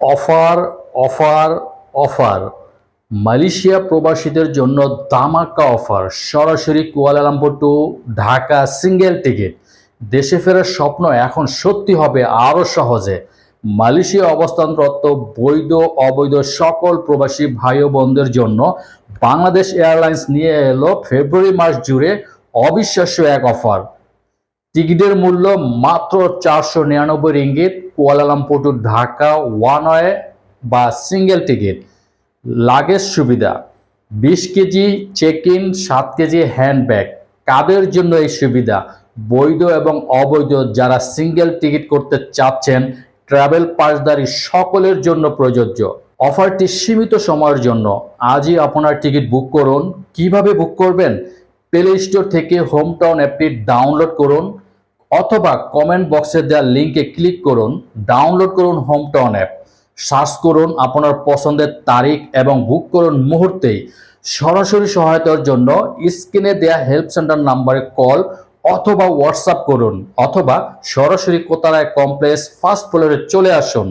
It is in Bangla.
Offer offer offer. মালয়েশিয়া প্রবাসীদের জন্য দামাকা অফার। সরাসরি Kuala Lumpur to Dhaka single ticket. দেশে ফেরার স্বপ্ন এখন সত্যি হবে আরও সহজে। মালয়েশিয়া অবস্থানরত বৈধ, অবৈধ সকল প্রবাসী ভাই বোনদের জন্য বাংলাদেশ এয়ারলাইন্স নিয়ে এলো ফেব্রুয়ারি মাস জুড়ে অবিশ্বাস্য এক অফার। টিকিটের মূল্য মাত্র চারশো নিরানব্বই ringgit. Kuala Lumpur to Dhaka one way বা সিঙ্গেল টিকিট লাগেজ সুবিধা। বিশ কেজি চেক ইন সাত কেজি হ্যান্ডব্যাগ কাদের জন্য এই সুবিধা? বৈধ এবং অবৈধ যারা সিঙ্গেল টিকিট করতে চাচ্ছেন ট্রাভেল পাসদারি সকলের জন্য প্রযোজ্য। অফারটি সীমিত সময়ের জন্য। আজই আপনার টিকিট বুক করুন। কীভাবে বুক করবেন? প্লে স্টোর থেকে হোম টাউন অ্যাপটি ডাউনলোড করুন। অথবা কমেন্ট বক্সে দেওয়া লিঙ্কে ক্লিক করুন ডাউনলোড করুন হোম টাউন অ্যাপ সার্চ করুন আপনার পছন্দের তারিখ এবং বুক করুন মুহূর্তেই। সরাসরি সহায়তার জন্য স্ক্রিনে দেয়া হেল্প সেন্টার নাম্বারে কল অথবা হোয়াটসঅ্যাপ করুন, অথবা সরাসরি কোতারায় কমপ্লেক্স ফার্স্ট ফ্লোরে চলে আসুন।